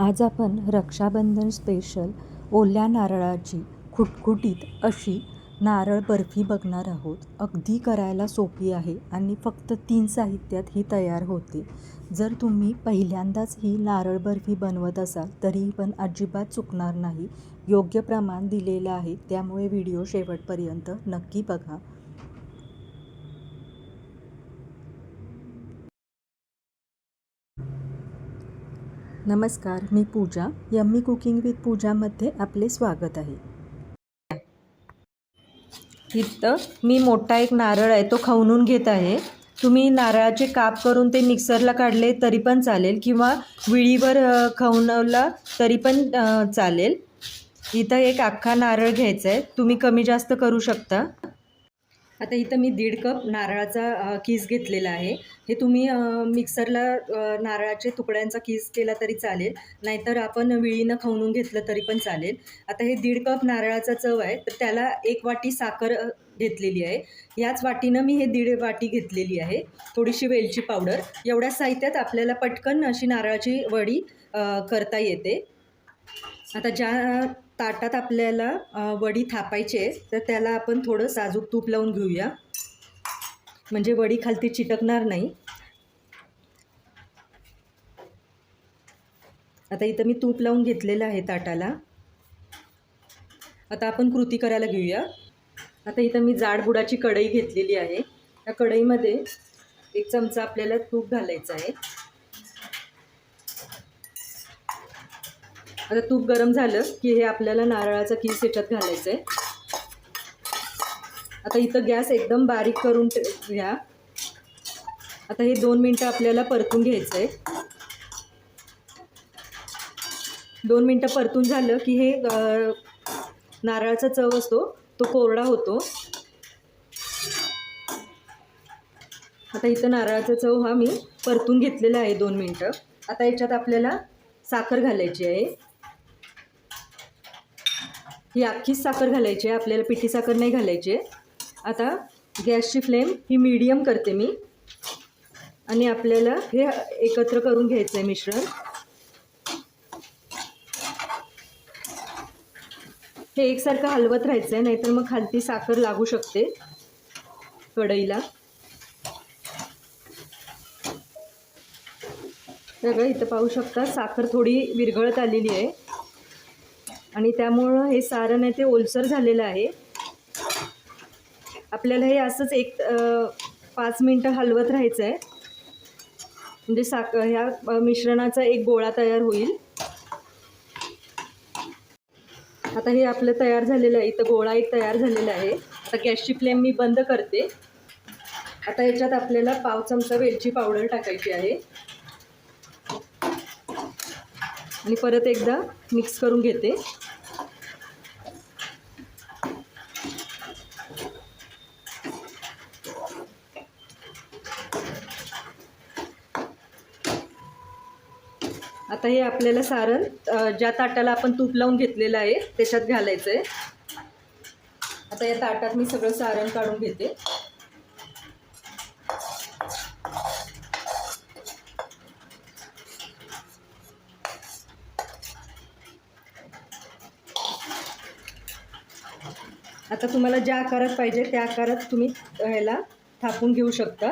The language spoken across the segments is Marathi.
आज आपण रक्षाबंधन स्पेशल ओल्या नारळाची खुटखुटीत अशी नारळ बर्फी बघणार आहोत. अगदी करायला सोपी आहे आणि फक्त तीन साहित्यात ही तयार होते. जर तुम्ही पहिल्यांदाच ही नारळ बर्फी बनवत असाल तरी पण अजिबात चुकणार नाही. योग्य प्रमाण दिलेलं आहे त्यामुळे व्हिडिओ शेवटपर्यंत नक्की बघा. नमस्कार मी पूजा यम्मी कुकिंग विथ पूजामध्ये आपले स्वागत आहे. इथं मी मोठा एक नारळ आहे तो खवणून घेत आहे. तुम्ही नारळाचे काप करून ते मिक्सरला काढले तरी पण चालेल किंवा विळीवर खवणवला तरी पण चालेल. इथं एक अख्खा नारळ घ्यायचा आहे. तुम्ही कमी जास्त करू शकता. आता इथं मी दीड कप नारळाचा किस घेतलेला आहे. हे तुम्ही मिक्सरला नारळाचे तुकड्यांचा किस केला तरी चालेल. नाहीतर आपण विळीनं खवणून घेतलं तरी पण चालेल. आता हे दीड कप नारळाचा चव आहे तर त्याला एक वाटी साखर घेतलेली आहे. याच वाटीनं मी हे दीड वाटी घेतलेली आहे थोडीशी वेलची पावडर. एवढ्या साहित्यात आपल्याला पटकन अशी नारळाची वडी करता येते. आता ज्या ताटात आपल्याला वडी थापायची आहे तर त्याला आपण थोडं साजूक तूप लावून घेऊया. म्हणजे वडी खालती चिटकणार नाही. आता इथं मी तूप लावून घेतलेलं आहे ताटाला. आता आपण कृती करायला घेऊया. आता इथं मी जाडबुडाची कढई घेतलेली आहे. त्या कढईमध्ये एक चमचा आपल्याला तूप घालायचं आहे. आता तूप गरम झालं की हे आपल्याला नारळाचा किस याच्यात घालायचं आहे आता इथं गॅस एकदम बारीक करून घ्या. आता हे दोन मिनटं आपल्याला परतून घ्यायचं आहे दोन मिनटं परतून झालं की हे नारळाचा चव असतो तो कोरडा होतो. आता इथं नारळाचा चव हा मी परतून घेतलेला आहे दोन मिनटं. आता याच्यात आपल्याला साखर घालायची आहे. ही अख्खीच साखर घालायची आहे. आपल्याला पिठी साखर नाही घालायची आहे. आता गॅसची फ्लेम ही मीडियम करते मी. आणि आपल्याला हे एकत्र करून घ्यायचं आहे मिश्रण. हे एकसारखं हलवत राहायचं आहे नाहीतर मग खालती साखर लागू शकते कढईला. सगळं इथं पाहू शकता साखर थोडी विरघळत आलेली आहे. आणि त्यामुळं हे सारण आहे ते ओलसर झालेलं आहे. आपल्याला हे असंच एक पाच मिनटं हलवत राहायचं आहे म्हणजे साख ह्या मिश्रणाचा एक गोळा तयार होईल. आता हे आपलं तयार झालेलं आहे इथं गोळा एक तयार झालेला आहे. आता गॅसची फ्लेम मी बंद करते. आता याच्यात आपल्याला पाव चमचा वेलची पावडर टाकायची आहे. आणि परत एकदा मिक्स करून घेते. आता हे आपल्याला सारण ज्या ताटाला आपण तूप लावून घेतलेलं आहे त्याच्यात घालायचं आहे आता या ताटात मी सगळं सारण काढून घेते. आता तुम्हाला ज्या आकारात पाहिजे त्या आकारात तुम्ही ह्याला थापून घेऊ शकता.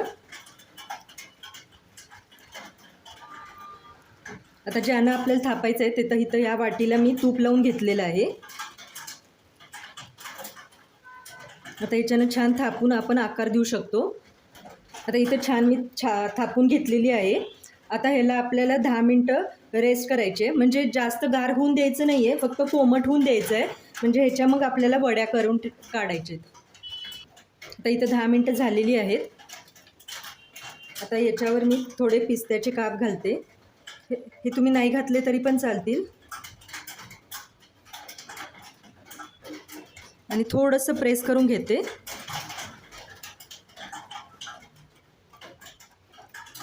आता ज्यांना आपल्याला थापायचं आहे तिथं इथं या वाटीला मी तूप लावून घेतलेलं आहे. आता याच्यानं छान थापून आपण आकार देऊ शकतो. आता इथं छान मी छा थापून घेतलेली आहे. आता ह्याला आपल्याला दहा मिनटं रेस्ट करायचे म्हणजे जास्त गार होऊन द्यायचं नाही आहे फक्त कोमट होऊन द्यायचं आहे म्हणजे ह्याच्या मग आपल्याला वड्या करून काढायचे आता इथं दहा मिनटं झालेली आहेत. आता याच्यावर मी थोडे पिस्त्याचे काप घालते. हे तुम्ही नाही घातले तरी पण चालतील. आणि थोडंसं प्रेस करून घेते.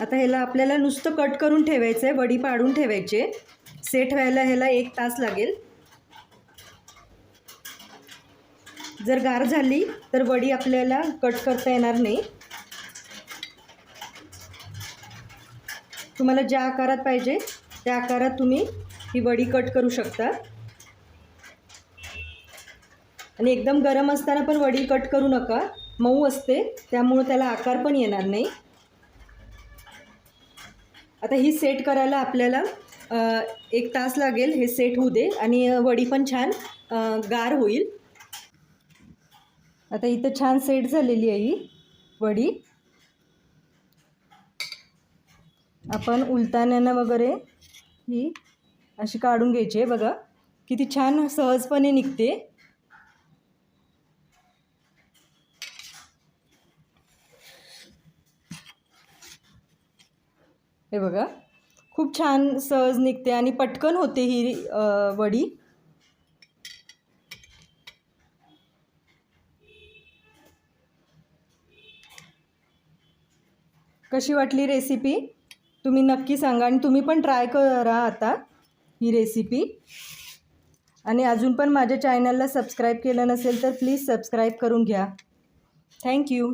आता ह्याला आपल्याला नुसतं कट करून ठेवायचं आहे वडी पाडून ठेवायचे. सेट व्हायला ह्याला एक तास लागेल. जर गार झाली तर वडी आपल्याला कट करता येणार नाही. तुम्हाला ज्या आकारात पाहिजे त्या आकारात तुम्ही ही वडी कट करू शकता. आणि एकदम गरम असताना पण वडी कट करू नका. मऊ असते त्यामुळं त्याला आकार पण येणार नाही. आता ही सेट करायला आपल्याला एक तास लागेल. हे सेट होऊ दे. आणि वडी पण छान गार होईल. आता इथं छान सेट झालेली आहे ही वडी. आपण उलताण्यानं वगैरे ही अशी काढून घ्यायची आहे. बघा किती छान सहजपणे निघते. हे बघा. खूप छान सहज निघते आणि पटकन होते ही वडी. कशी वाटली रेसिपी तुम्ही नक्की सांगा आणि तुम्ही पण ट्राय करा आता ही रेसिपी आणि अजून पण माझ्या चॅनलला सबस्क्राईब केलं नसेल तर प्लीज सबस्क्राईब करून घ्या. थँक्यू